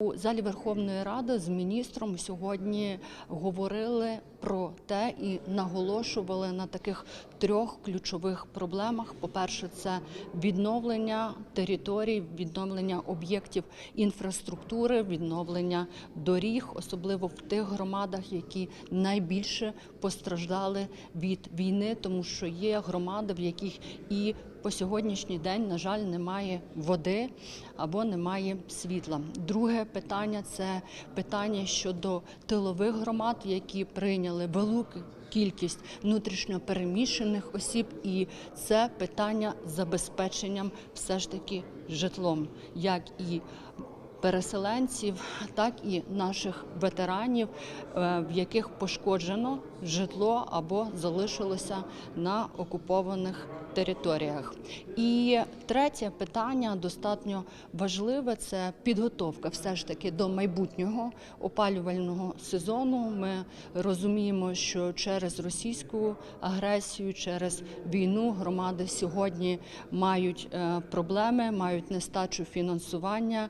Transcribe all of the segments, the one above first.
У залі Верховної Ради з міністром сьогодні говорили про те і наголошували на таких трьох ключових проблемах. По-перше, це відновлення територій, відновлення об'єктів інфраструктури, відновлення доріг, особливо в тих громадах, які найбільше постраждали від війни, тому що є громади, в яких і по сьогоднішній день, на жаль, немає води або немає світла. Друге питання це питання щодо тилових громад, які прийняли велику кількість внутрішньо переміщених осіб, і це питання забезпеченням все ж таки житлом, як і переселенців, так і наших ветеранів, е, в яких пошкоджено житло або залишилося на окупованих територіях. І третє питання достатньо важливе це підготовка все ж таки до майбутнього опалювального сезону. Ми розуміємо, що через російську агресію, через війну громади сьогодні мають е, проблеми, мають нестачу фінансування,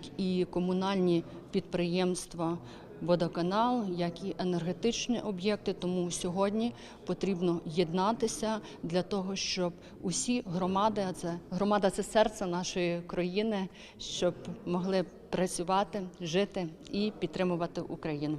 як і комунальні підприємства. Водоканал, як і енергетичні об'єкти, тому сьогодні потрібно єднатися для того, щоб усі громади, а це громада це серце нашої країни, щоб могли працювати, жити і підтримувати Україну.